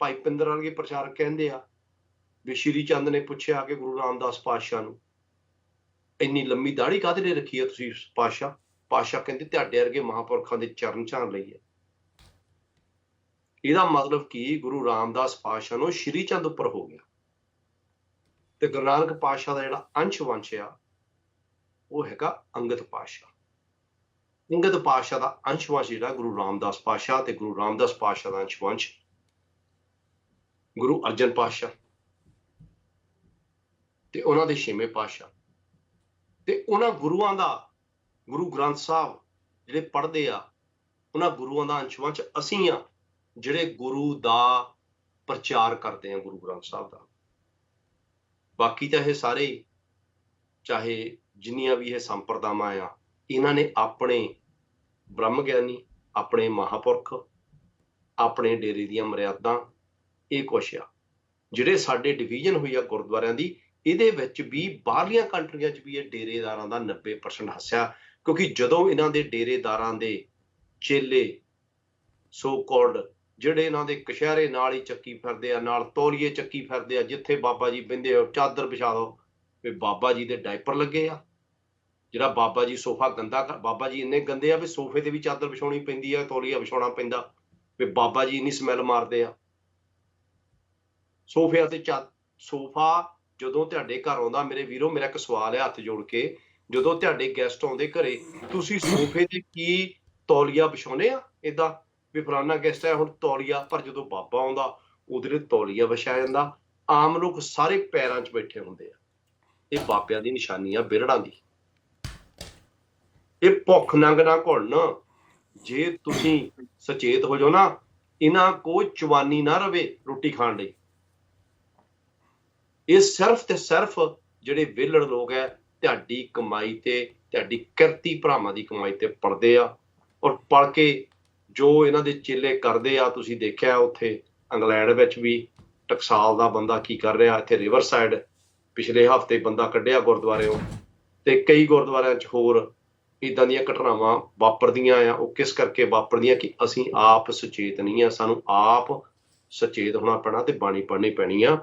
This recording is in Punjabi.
ਭਾਈ ਪਿੰਦਰ ਵਰਗੇ ਪ੍ਰਚਾਰਕ ਕਹਿੰਦੇ ਆ ਵੀ ਸ਼੍ਰੀ ਚੰਦ ਨੇ ਪੁੱਛਿਆ ਕਿ ਗੁਰੂ ਰਾਮਦਾਸ ਪਾਤਸ਼ਾਹ ਨੂੰ ਇੰਨੀ ਲੰਮੀ ਦਾੜੀ ਕਾਹਦੇ ਲਈ ਰੱਖੀ ਆ ਤੁਸੀਂ ਪਾਤਸ਼ਾਹ? ਪਾਤਸ਼ਾਹ ਕਹਿੰਦੇ ਤੁਹਾਡੇ ਵਰਗੇ ਮਹਾਪੁਰਖਾਂ ਦੇ ਚਰਨ ਝਾੜ ਲਈ ਹੈ ਇਹਦਾ ਮਤਲਬ ਕੀ ਗੁਰੂ ਰਾਮਦਾਸ ਪਾਤਸ਼ਾਹ ਨੂੰ ਸ਼੍ਰੀ ਚੰਦ ਉੱਪਰ ਹੋ ਗਿਆ। ਤੇ ਗੁਰੂ ਨਾਨਕ ਪਾਤਸ਼ਾਹ ਦਾ ਜਿਹੜਾ ਅੰਸ਼ ਵੰਸ਼ ਆ, ਉਹ ਹੈਗਾ ਅੰਗਦ ਪਾਤਸ਼ਾਹ। ਅੰਗਦ ਪਾਤਸ਼ਾਹ ਦਾ ਅੰਸ਼ ਵੰਸ਼ ਜਿਹੜਾ ਗੁਰੂ ਰਾਮਦਾਸ ਪਾਤਸ਼ਾਹ ਤੇ ਗੁਰੂ ਰਾਮਦਾਸ ਪਾਤਸ਼ਾਹ ਦਾ ਅੰਸ਼ ਵੰਸ਼ ਗੁਰੂ ਅਰਜਨ ਪਾਤਸ਼ਾਹ ਤੇ ਉਹਨਾਂ ਦੇ ਛੇਵੇਂ ਪਾਤਸ਼ਾਹ ਤੇ ਉਹਨਾਂ ਗੁਰੂਆਂ ਦਾ, ਗੁਰੂ ਗ੍ਰੰਥ ਸਾਹਿਬ ਜਿਹੜੇ ਪੜ੍ਹਦੇ ਆ, ਉਹਨਾਂ ਗੁਰੂਆਂ ਦਾ ਅੰਸ਼ਵਾਂ ਚ ਅਸੀਂ ਆ, ਜਿਹੜੇ ਗੁਰੂ ਦਾ ਪ੍ਰਚਾਰ ਕਰਦੇ ਆ ਗੁਰੂ ਗ੍ਰੰਥ ਸਾਹਿਬ ਦਾ। ਬਾਕੀ ਤਾਂ ਇਹ ਸਾਰੇ ਚਾਹੇ ਜਿੰਨੀਆਂ ਵੀ ਇਹ ਸੰਪਰਦਾਵਾਂ ਆ, ਇਹਨਾਂ ਨੇ ਆਪਣੇ ਬ੍ਰਹਮ ਗਿਆਨੀ ਆਪਣੇ ਮਹਾਪੁਰਖ, ਆਪਣੇ ਡੇਰੇ ਦੀਆਂ ਮਰਿਆਦਾ ਇਹ ਕੁਛ ਆ। ਜਿਹੜੇ ਸਾਡੇ ਡਿਵੀਜ਼ਨ ਹੋਈ ਆ ਗੁਰਦੁਆਰਿਆਂ ਦੀ, ਇਹਦੇ ਵਿੱਚ ਵੀ ਬਾਹਰਲੀਆਂ ਕੰਟਰੀਆਂ 'ਚ ਵੀ ਇਹ ਡੇਰੇਦਾਰਾਂ ਦਾ 90% ਹਿੱਸਾ ਕਿਉਂਕਿ ਜਦੋਂ ਇਹਨਾਂ ਦੇ ਡੇਰੇਦਾਰਾਂ ਦੇ ਚੇਲੇ ਸੋ ਕਾਲਡ ਜਿਹੜੇ ਇਹਨਾਂ ਦੇ ਕਸ਼ਹਿਰੇ ਨਾਲ ਹੀ ਚੱਕੀ ਫਿਰਦੇ ਆ, ਨਾਲ ਤੌਲੀਏ ਚੱਕੀ ਫਿਰਦੇ ਆ, ਜਿੱਥੇ ਬਾਬਾ ਜੀ ਬਿੰਦੇ ਹੋ ਚਾਦਰ ਵਿਛਾ ਦਿਓ ਵੀ ਬਾਬਾ ਜੀ ਦੇ ਡਾਈਪਰ ਲੱਗੇ ਆ। ਜਿਹੜਾ ਬਾਬਾ ਜੀ ਸੋਫਾ ਗੰਦਾ ਬਾਬਾ ਜੀ ਇੰਨੇ ਗੰਦੇ ਆ ਵੀ ਸੋਫੇ ਤੇ ਵੀ ਚਾਦਰ ਵਿਛਾਉਣੀ ਪੈਂਦੀ ਆ, ਤੌਲੀਆ ਵਿਛਾਉਣਾ ਪੈਂਦਾ, ਵੀ ਬਾਬਾ ਜੀ ਇੰਨੀ ਸਮੈਲ ਮਾਰਦੇ ਆ। ਸੋਫਿਆਂ ਤੇ ਚਾ ਸੋਫਾ ਜਦੋਂ ਤੁਹਾਡੇ ਘਰ ਆਉਂਦਾ, ਮੇਰੇ ਵੀਰੋ, ਮੇਰਾ ਇੱਕ ਸਵਾਲ ਹੈ ਹੱਥ ਜੋੜ ਕੇ। ਜਦੋਂ ਤੁਹਾਡੇ ਗੈਸਟ ਆਉਂਦੇ ਘਰੇ, ਤੁਸੀਂ ਸੋਫੇ ਤੇ ਕੀ ਤੌਲੀਆ ਵਿਛਾਉਨੇ ਆ? ਇਦਾਂ ਵੀ ਫਲਾਨਾ ਗੈਸਟ ਹੈ, ਹੁਣ ਤੌਲੀਆ, ਪਰ ਜਦੋਂ ਬਾਬਾ ਆਉਂਦਾ, ਉਹਦੇ ਤੌਲੀਆ ਵਿਛਾਇਆ ਜਾਂਦਾ। ਆਮ ਲੋਕ ਸਾਰੇ ਪੈਰਾਂ 'ਚ ਬੈਠੇ ਹੁੰਦੇ ਆ। ਇਹ ਬਾਬਿਆਂ ਦੀ ਨਿਸ਼ਾਨੀ ਆ, ਬਿਰੜਾਂ ਦੀ। ਇਹ ਭੁੱਖ ਨੰਗ ਨਾ ਘੁਲਣ। ਜੇ ਤੁਸੀਂ ਸੁਚੇਤ ਹੋ ਜਾਓ ਨਾ, ਇਹਨਾਂ ਕੋ ਚਵਾਨੀ ਨਾ ਰਵੇ ਰੋਟੀ ਖਾਣ ਲਈ। ਇਹ ਸਿਰਫ ਤੇ ਸਿਰਫ ਜਿਹੜੇ ਵਿਹਲੜ ਲੋਕ ਹੈ, ਤੁਹਾਡੀ ਕਮਾਈ ਤੇ, ਤੁਹਾਡੀ ਕਿਰਤੀ ਭਰਾਵਾਂ ਦੀ ਕਮਾਈ ਤੇ ਪੜਦੇ ਆ। ਔਰ ਪੜ ਕੇ ਜੋ ਇਹਨਾਂ ਦੇ ਚੇਲੇ ਕਰਦੇ ਆ, ਤੁਸੀਂ ਦੇਖਿਆ ਉੱਥੇ ਇੰਗਲੈਂਡ ਵਿੱਚ ਵੀ ਟਕਸਾਲ ਦਾ ਬੰਦਾ ਕੀ ਕਰ ਰਿਹਾ, ਇੱਥੇ ਰਿਵਰਸਾਈਡ ਪਿਛਲੇ ਹਫ਼ਤੇ ਬੰਦਾ ਕੱਢਿਆ ਗੁਰਦੁਆਰਿਓਂ ਤੇ ਕਈ ਗੁਰਦੁਆਰਿਆਂ 'ਚ ਹੋਰ ਇਦਾਂ ਦੀਆਂ ਘਟਨਾਵਾਂ ਵਾਪਰਦੀਆਂ ਆ। ਉਹ ਕਿਸ ਕਰਕੇ ਵਾਪਰਦੀਆਂ ਕਿ ਅਸੀਂ ਆਪ ਸੁਚੇਤ ਨਹੀਂ ਆ, ਸਾਨੂੰ ਆਪ ਸੁਚੇਤ ਹੋਣਾ ਪੈਣਾ ਤੇ ਬਾਣੀ ਪੜ੍ਹਨੀ ਪੈਣੀ ਆ।